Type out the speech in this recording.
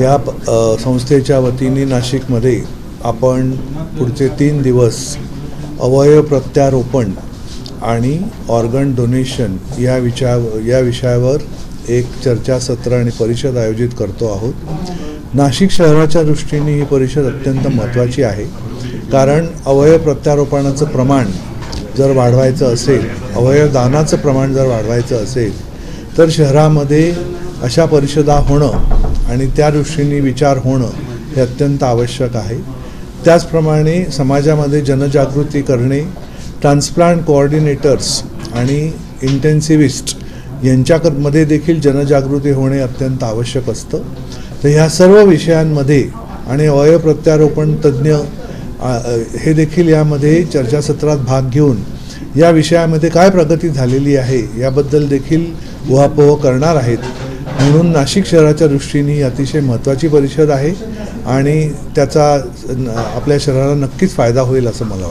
या संस्थेच्या वतीने नाशिकमध्ये आपण पुढचे तीन दिवस अवयव प्रत्यारोपण आणि ऑर्गन डोनेशन या विचा या विषयावर एक चर्चासत्र आणि परिषद आयोजित करतो आहोत. नाशिक शहराच्या दृष्टीने ही परिषद अत्यंत महत्त्वाची आहे. कारण अवयव प्रत्यारोपणाचं प्रमाण जर वाढवायचं असेल अवयव दानाचं प्रमाण जर वाढवायचं असेल तर शहरामध्ये अशा परिषदा होणं आणि त्या दृष्टीने विचार होणं हे अत्यंत आवश्यक आहे. त्याचप्रमाणे समाजामध्ये जनजागृती करणे ट्रान्सप्लांट कोऑर्डिनेटर्स आणि इंटेन्सिव्हिस्ट यांच्यामध्ये देखील जनजागृती होणे अत्यंत आवश्यक असतं. तर ह्या सर्व विषयांमध्ये आणि अवयव प्रत्यारोपण तज्ज्ञ हे देखील यामध्ये चर्चासत्रात भाग घेऊन या विषयामध्ये काय प्रगती झालेली आहे याबद्दल देखील उहापोह करणार आहेत. म्हणून नाशिक शहराच्या दृष्टीने ही अतिशय महत्त्वाची परिषद आहे आणि त्याचा न- आपल्या शहराला नक्कीच फायदा होईल असं मला वाटतं.